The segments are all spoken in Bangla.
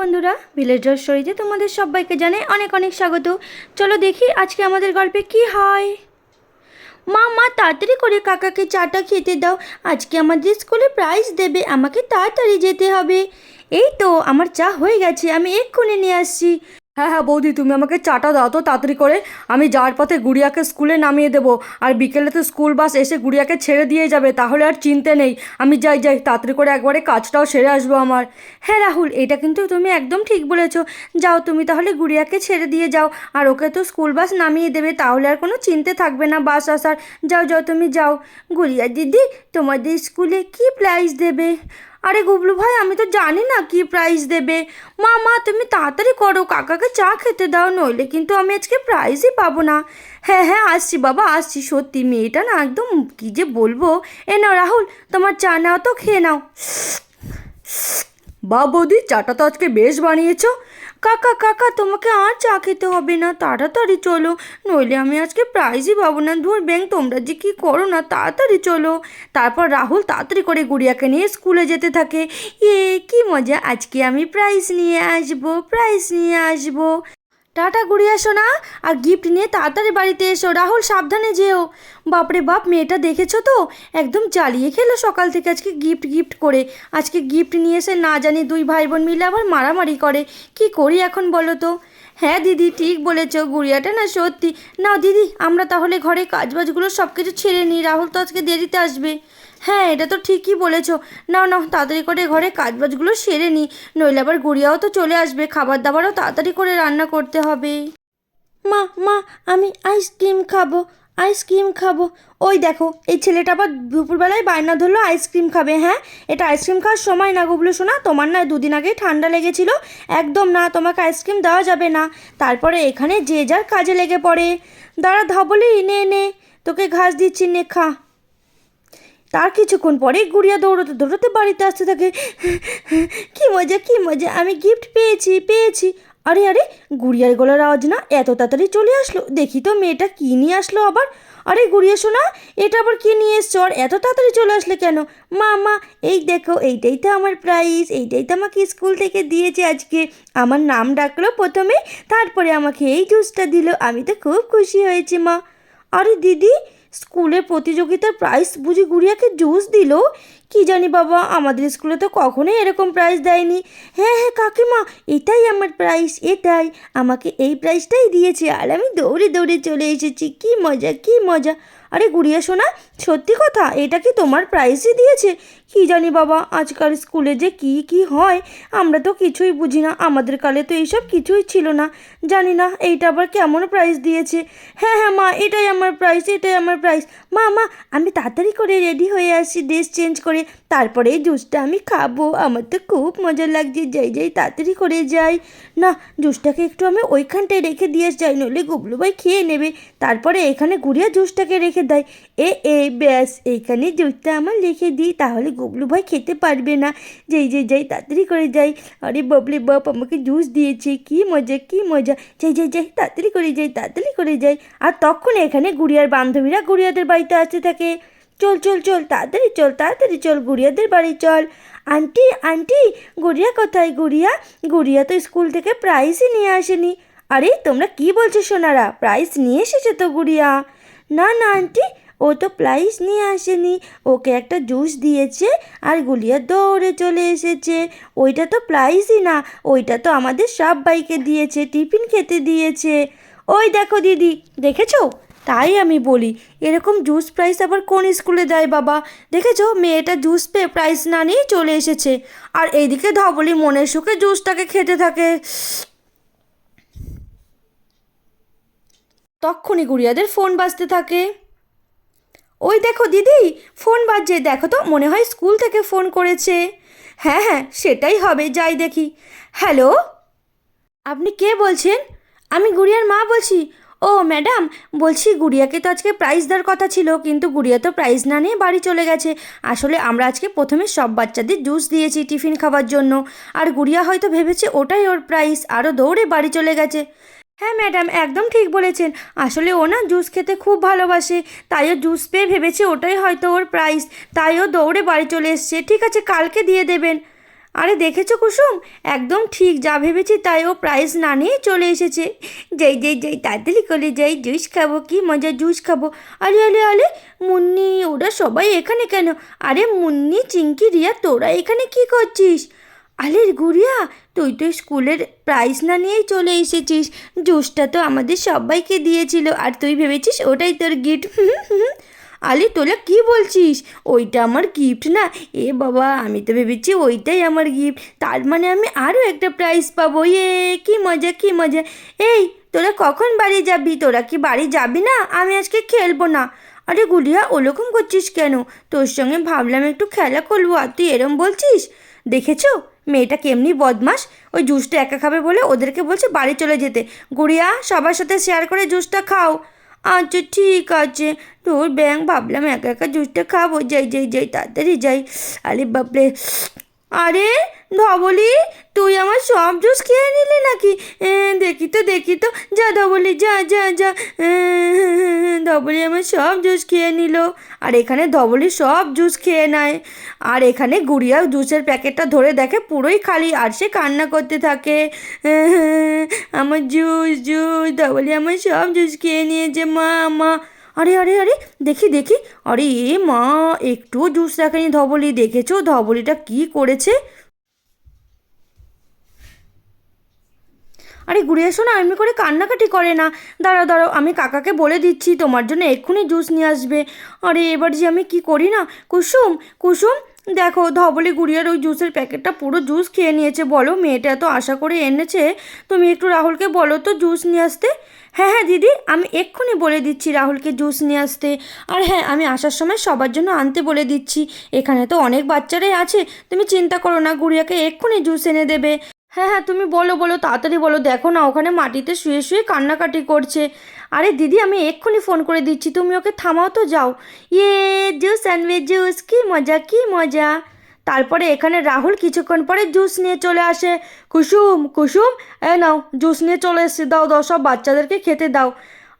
বন্ধুরা ভিলেজার স্টোরিতে তোমাদের সবাইকে জানাই অনেক অনেক স্বাগত। চলো দেখি আজকে আমাদের গল্পে কি হয়। মা মা, তাড়াতাড়ি করে কাকাকে চাটা খেতে দাও। আজকে আমাদের স্কুলে প্রাইজ দেবে, আমাকে তাড়াতাড়ি যেতে হবে। এই তো, আমার চা হয়ে গেছে, আমি এক্ষুনি নিয়ে আসছি। হ্যাঁ হ্যাঁ বৌদি, তুমি আমাকে চাটা দাও তো তাড়াতাড়ি করে। আমি যাওয়ার পথে গুড়িয়াকে স্কুলে নামিয়ে দেবো। আর বিকেলে তো স্কুল বাস এসে গুড়িয়াকে ছেড়ে দিয়ে যাবে, তাহলে আর চিনতে নেই। আমি যাই যাই, তাড়াতাড়ি করে একবারে কাজটাও সেরে আসব আমার। হ্যাঁ রাহুল, এটা কিন্তু তুমি একদম ঠিক বলেছ। যাও তুমি তাহলে গুড়িয়াকে ছেড়ে দিয়ে যাও। আর ওকে তো স্কুল বাস নামিয়ে দেবে, তাহলে আর কোনো চিনতে থাকবে না বাস আসার। যাও যাও, তুমি যাও। গুড়িয়া দিদি, তোমাদের স্কুলে কি প্রাইজ দেবে? আরে গুবলু ভাই, আমি তো জানি না কি প্রাইজ দেবে। মা মা তুমি তাড়াতাড়ি করো, কাকাকে চা খেতে দাও, নইলে কিন্তু আমি আজকে প্রাইজই পাবো না। হ্যাঁ হ্যাঁ আসছি বাবা, আসছি, সত্যি মেয়েটা না একদম কী যে বলব। এ নাও রাহুল, তোমার চা নাও তো, খেয়ে নাও। বা বৌদি চাটা তো আজকে বেশ বানিয়েছো। কাকা কাকা, তোমাকে আর চা খেতে হবে না, তাড়াতাড়ি চলো। নইলে আমি আজকে প্রাইজই পাবো না। ধর ব্যাং, তোমরা যে কী করো না, তাড়াতাড়ি চলো। তারপর রাহুল তাড়াতাড়ি করে গুড়িয়াকে নিয়ে স্কুলে যেতে থাকে। এ, কি মজা, আজকে আমি প্রাইজ নিয়ে আসব প্রাইজ নিয়ে আসব। টাটা গুড়িয়া শোনা আর গিফট নিয়ে তাড়াতাড়ি বাড়িতে এসো, রাহুল সাবধানে যেও। বাপরে বাপ, মেয়েটা দেখেছ তো? একদম জ্বালিয়ে খেলো সকাল থেকে আজকে গিফট গিফট করে। আজকে গিফট নিয়ে এসে না জানি দুই ভাই বোন মিলে আবার মারামারি করে। কি করি এখন বলো তো? হ্যাঁ দিদি, ঠিক বলেছ গুড়িয়াটা না সত্যি। না দিদি, আমরা তাহলে ঘরে কাজবাজগুলো সব কিছু ছেড়ে নিই, রাহুল তো আজকে দেরিতে আসবে। হ্যাঁ এটা তো ঠিকই বলেছ। না না তাড়াতাড়ি করে ঘরে কাজবাজগুলো সেরে নিই নইলে আবার গুড়িয়াও তো চলে আসবে খাবার দাবারও তাড়াতাড়ি করে রান্না করতে হবে। মা মা, আমি আইসক্রিম খাব আইসক্রিম খাব। ওই দেখো, এই ছেলেটা আবার দুপুরবেলায় বায়না ধরলো, আইসক্রিম খাবে হ্যাঁ? এটা আইসক্রিম খাওয়ার সময় না গুবলো শোনা তোমার না দুদিন আগেই ঠান্ডা লেগেছিল। একদম না, তোমাকে আইসক্রিম দেওয়া যাবে না। তারপরে এখানে যে যার কাজে লেগে পড়ে। দাঁড়া ধবলি নে নে। তোকে ঘাস দিচ্ছি, নে, খা। তার কিছুক্ষণ পরে গুড়িয়া দৌড়তে দৌড়তে বাড়িতে আসতে থাকে। কি মজা কি মজা, আমি গিফট পেয়েছি পেয়েছি। আরে আরে, গুড়িয়ার গলার আওয়াজ না এত তাড়াতাড়ি চলে আসলো। দেখি তো মেয়েটা কী নিয়ে আসলো আবার। আরে, গুড়িয়া শোনা এটা আবার কী নিয়ে এসছো? আর এত তাড়াতাড়ি চলে আসলে কেন? মা মা, এই দেখো, এইটাই তো আমার প্রাইজ এইটাই তো আমাকে স্কুল থেকে দিয়েছে আজকে। আমার নাম ডাকলো প্রথমে, তারপরে আমাকে এই জুসটা দিল। আমি তো খুব খুশি হয়েছি মা। আরে, দিদি স্কুলের প্রতিযোগিতার প্রাইজ বুঝি গুড়িয়াকে জুস দিল? কি জানি বাবা, আমাদের স্কুলে তো কখনোই এরকম প্রাইজ দেয়নি। হ্যাঁ হ্যাঁ কাকিমা, এটাই আমার প্রাইজ এটাই। আমাকে এই প্রাইজটাই দিয়েছে আর আমি দৌড়ে দৌড়ে চলে এসেছি। কি মজা কি মজা। আরে গুড়িয়া শোনা সত্যি কথা, এটা কি তোমার প্রাইজই দিয়েছে? কি জানি বাবা, আজকাল স্কুলে যে কি কি হয়, আমরা তো কিছুই বুঝি না। আমাদের কালে তো এইসব কিছুই ছিল না। জানি না, এইটা আবার কেমন প্রাইস দিয়েছে। হ্যাঁ হ্যাঁ মা, এটাই আমার প্রাইস এটাই আমার প্রাইস মা মা, আমি তাড়াতাড়ি করে রেডি হয়ে আসি ড্রেস চেঞ্জ করে। তারপরে এই জুসটা আমি খাব। আমার তো খুব মজা লাগছে। যাই যাই, তাড়াতাড়ি করে যাই। না জুসটাকে একটু আমি ওইখানটায় রেখে দিয়ে যাই, নইলে গুবলু ভাই খেয়ে নেবে। তারপরে এখানে গুড়িয়া জুসটাকে রেখে দেয়। এ এ, ব্যাস, এইখানে জুসটা আমার রেখে দিই। তাহলে গুবলু ভাই খেতে পারবে না। যাই যাই যাই, তাড়াতাড়ি করে যাই। আরে বাবলে বাপ, আমাকে জুস দিয়েছে, কি মজা কি মজা। যাই যাই যাই, তাড়াতাড়ি করে যাই, তাড়াতাড়ি করে যাই। আর তখন এখানে গুড়িয়ার বান্ধবীরা গুড়িয়াদের বাড়িতে আসতে থাকে। চল চল চল, তাড়াতাড়ি চল তাড়াতাড়ি চল, গুড়িয়াদের বাড়ি চল। আন্টি আন্টি, গুড়িয়া কোথায় গুড়িয়া? গুড়িয়া তো স্কুল থেকে প্রাইজই নিয়ে আসেনি। আরে, তোমরা কি বলছো সোনারা? প্রাইজ নিয়ে এসেছে তো গুড়িয়া। না না, আন্টি ও তো প্রাইজ নিয়ে আসেনি। ওকে একটা জুস দিয়েছে আর গুলিয়া দৌড়ে চলে এসেছে। ওইটা তো প্রাইজই না, ওইটা তো আমাদের সব বাইকে দিয়েছে, টিফিন খেতে দিয়েছে। ওই দেখো দিদি, দেখেছ? তাই আমি বলি, এরকম জুস প্রাইস আবার কোন স্কুলে দেয় বাবা? দেখেছ? মেয়েটা জুস পেয়ে প্রাইস না নিয়ে চলে এসেছে। আর এইদিকে ধবলি মনের সুখে জুসটাকে খেতে থাকে। তক্ষুনি গুড়িয়াদের ফোন বাজতে থাকে। ওই দেখো দিদি, ফোন বাজছে। দেখো তো, মনে হয় স্কুল থেকে ফোন করেছে। হ্যাঁ হ্যাঁ সেটাই হবে, যাই দেখি। হ্যালো? আপনি কে বলছেন? আমি গুড়িয়ার মা বলছি। ও, ম্যাডাম, বলছি গুড়িয়াকে তো আজকে প্রাইজ দেওয়ার কথা ছিল, কিন্তু গুড়িয়া তো প্রাইজ না নিয়ে বাড়ি চলে গেছে। আসলে আমরা আজকে প্রথমে সব বাচ্চাদের জুস দিয়েছি টিফিন খাওয়ার জন্য। আর গুড়িয়া হয়তো ভেবেছে ওটাই ওর প্রাইজ আরও দৌড়ে বাড়ি চলে গেছে। হ্যাঁ ম্যাডাম একদম ঠিক বলেছেন। আসলে ও না জুস খেতে খুব ভালোবাসে, তাই ও জুস পেয়ে ভেবেছে ওটাই হয়তো ওর প্রাইস তাই ও দৌড়ে বাড়ি চলে এসছে। ঠিক আছে, কালকে দিয়ে দেবেন। আরে, দেখেছ কুসুম? একদম ঠিক, যা ভেবেছি তাই ও প্রাইস না নিয়ে চলে এসেছে। যাই যাই যাই তাড়াতাড়ি করে যাই জুস খাব, কি মজা জুস খাব। আরে আরে আরে, মুন্নি, ওরা সবাই এখানে কেন? আরে, মুন্নি চিঙ্কি রিয়া, তোরা এখানে কি করছিস? আরে গুড়িয়া, তুই তো স্কুলের প্রাইজ না নিয়েই চলে এসেছিস। জুসটা তো আমাদের সবাইকে দিয়েছিল, আর তুই ভেবেছিস ওটাই তোর গিফট আলি তোলা কি বলছিস? ওইটা আমার গিফট না। এ বাবা, আমি তো ভেবেছি ওইটাই আমার গিফট তার মানে আমি আরও একটা প্রাইজ পাবো। এ, কি মজা কি মজা। এই, তোরা কখন বাড়ি যাবি? তোরা কি বাড়ি যাবি না? আমি আজকে খেলব না। আরে গুলিয়া ওরকম করছিস কেন? তোর সঙ্গে ভাবলাম একটু খেলা করব, আর তুই এরম বলছিস? দেখেছ? মেয়েটা কেমনি বদমাস ওই জুসটা একা খাবে বলে ওদেরকে বলছে বাড়ি চলে যেতে। গুড়িয়া, সবার সাথে শেয়ার করে জুসটা খাও। আচ্ছা ঠিক আছে। তোর ব্যাং, ভাবলাম একা একা জুসটা খাব। যাই যাই যাই, তাড়াতাড়ি যাই। আরে বাপরে আরে ধবলি, তুই আমার সব জুস খেয়ে নিলি নাকি? দেখি তো দেখি তো। যা ধবলি, যা যা যা। ধবলি আমার সব জুস খেয়ে নিল। আর এখানে ধবলি সব জুস খেয়ে নেয়। আর এখানে গুড়িয়া জুসের প্যাকেটটা ধরে দেখে পুরোই খালি, আর সে কান্না করতে থাকে। আমার জুস জুস, ধবলি আমার সব জুস খেয়ে নিয়েছে, মা মা। আরে আরে আরে, দেখি দেখি। আরে, মা, একটুও জুস রাখেনি ধবলি। দেখেছ ধবলিটা কি করেছে? আরে ঘুরে এসো না, এমনি করে কান্নাকাটি করে না। দাঁড়াও দাঁড়াও, আমি কাকাকে বলে দিচ্ছি, তোমার জন্য এক্ষুনি জুস নিয়ে আসবে। আরে এবার যে আমি কি করি না? কুসুম কুসুম, দেখো, ধবলি গুড়িয়ার ওই জুসের প্যাকেটটা পুরো জুস খেয়ে নিয়েছে, বলো, মেয়েটা এত আশা করে এনেছে। তুমি একটু রাহুলকে বলো তো জুস নিয়ে আসতে। হ্যাঁ হ্যাঁ দিদি, আমি এক্ষুনি বলে দিচ্ছি রাহুলকে জুস নিয়ে আসতে। আর হ্যাঁ আমি আসার সময় সবার জন্য আনতে বলে দিচ্ছি। এখানে তো অনেক বাচ্চারাই আছে, তুমি চিন্তা করো না, গুড়িয়াকে এক্ষুনি জুস এনে দেবে। হ্যাঁ হ্যাঁ তুমি বলো বলো, তাড়াতাড়ি বলো। দেখো না, ওখানে মাটিতে শুয়ে শুয়ে কান্নাকাটি করছে। আরে দিদি, আমি এক্ষুনি ফোন করে দিচ্ছি। তুমি ওকে থামাও তো, যাও। ইয়ে জুস আনবে জুস কী মজা, কি মজা। তারপরে এখানে রাহুল কিছুক্ষণ পরে জুস নিয়ে চলে আসে। কুসুম কুসুম, এ নাও জুস নিয়ে চলে এসছে। দাও দাও, সব বাচ্চাদেরকে খেতে দাও।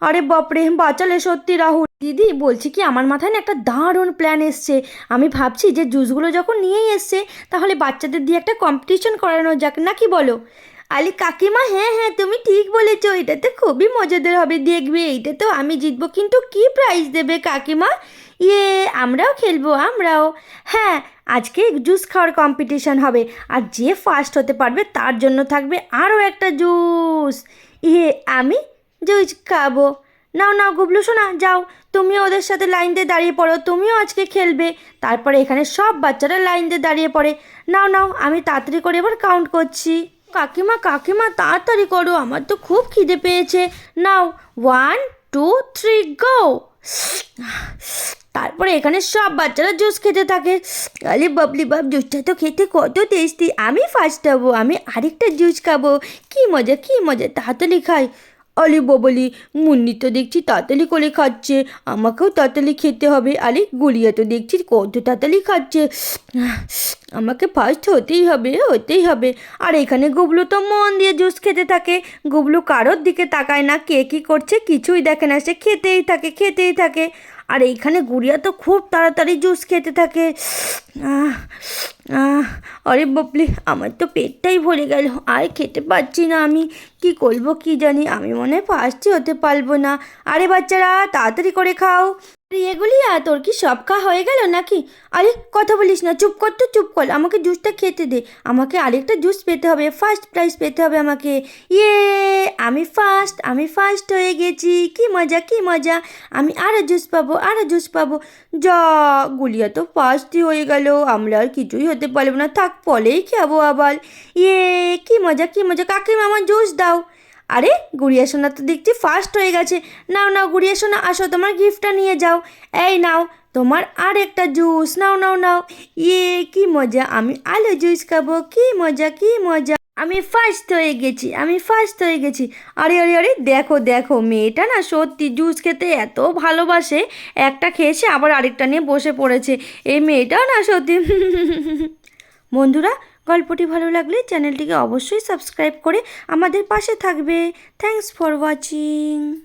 আরে বাপরে, বাঁচালে সত্যি রাহুল। দিদি, বলছি কি, আমার মাথায় না একটা দারুণ প্ল্যান এসছে। আমি ভাবছি যে জুসগুলো যখন নিয়েই এসছে, তাহলে বাচ্চাদের দিয়ে একটা কম্পিটিশন করানো যাক নাকি বলো? আলি কাকিমা হ্যাঁ হ্যাঁ তুমি ঠিক বলেছ, এটা তো খুবই মজাদার হবে, দেখবে, এইটা তো আমি জিতবো, কিন্তু কি প্রাইজ দেবে কাকিমা? ইয়ে আমরাও খেলব, আমরাও। হ্যাঁ আজকে জুস খাওয়ার কম্পিটিশন হবে, আর যে ফার্স্ট হতে পারবে, তার জন্য থাকবে আরও একটা জুস। ইয়ে আমি জুস খাব। নাও নাও, গুবলু শোনা যাও। তুমিও ওদের সাথে লাইন দিয়ে দাঁড়িয়ে পড়ো, তুমিও আজকে খেলবে। তারপরে এখানে সব বাচ্চারা লাইন দিয়ে দাঁড়িয়ে পড়ে। নাও নাও, আমি তাড়াতাড়ি করে এবার কাউন্ট করছি। কাকিমা কাকিমা, তাড়াতাড়ি করো, আমার তো খুব খিদে পেয়েছে। Now one two three go তারপরে এখানে সব বাচ্চারা জুস খেতে থাকে। আরে বাবলি বাব জুসটা তো খেতে কত টেস্টি আমি ফার্স্ট হব আমি আরেকটা জুস খাব। কি মজা কি মজা, তাড়াতাড়ি খাই। আলি ববলি মুন্নি তো দেখছি তাড়াতাড়ি করে খাচ্ছে। আমাকেও তাড়াতাড়ি খেতে হবে। আরে গুলিয়া তো দেখছি কত তাড়াতাড়ি খাচ্ছে। আমাকে ফার্স্ট হতেই হবে হতেই হবে। আর এখানে গুবলু তো মন দিয়ে জুস খেতে থাকে। গুবলু কারোর দিকে তাকায় না। কে কী করছে কিছুই দেখে না। সে খেতেই থাকে খেতেই থাকে। আর এইখানে গুড়িয়া তো খুব তাড়াতাড়ি জুস খেতে থাকে। আরে বাপলি আমার তো পেটটাই ভরে গেল, আর খেতে পারছি না আমি। কি করব কি জানি, আমি মনে হয় ফার্স্টই হতে পারব না। আরে বাচ্চারা, তাড়াতাড়ি করে খাও। এগুলি আর তোর কি সব খাওয়া হয়ে গেল নাকি? আরে কথা বলিস না, চুপ কর তো, চুপ কর। আমাকে জুসটা খেতে দে। আমাকে আরেকটা জুস পেতে হবে ফার্স্ট প্রাইজ পেতে হবে আমাকে। ইয়ে আমি ফার্স্ট আমি ফার্স্ট হয়ে গেছি। কি মজা কি মজা। আমি আরও জুস পাবো আরও জুস পাবো। যা, গুলিয়া তো ফার্স্টই হয়ে গেল। আমরা আর কিছুই হতে পারব না। থাক, পলেই খাব আবার। ইয়ে কি মজা কি মজা। কাকিমা, আমার জুস দাও। আরে, গুড়িয়া সোনা তো দেখছি ফার্স্ট হয়ে গেছে। নাও নাও, গুড়িয়া সোনা, আসো, তোমার গিফটটা নিয়ে যাও। এই নাও, তোমার আর একটা জুস নাও নাও নাও। ইয়ে কি মজা, আমি আলু জুস খাব, কি মজা কি মজা। আমি ফার্স্ট হয়ে গেছি, আমি ফার্স্ট হয়ে গেছি। আরে আরে আরে, দেখো দেখো, মেয়েটা না সত্যি জুস খেতে এত ভালোবাসে। একটা খেয়েছে আবার আরেকটা নিয়ে বসে পড়েছে। এই মেয়েটাও না সত্যি বন্ধুরা গল্পটি ভালো লাগলে চ্যানেলটিকে অবশ্যই সাবস্ক্রাইব করে আমাদের পাশে থাকবে। Thanks for watching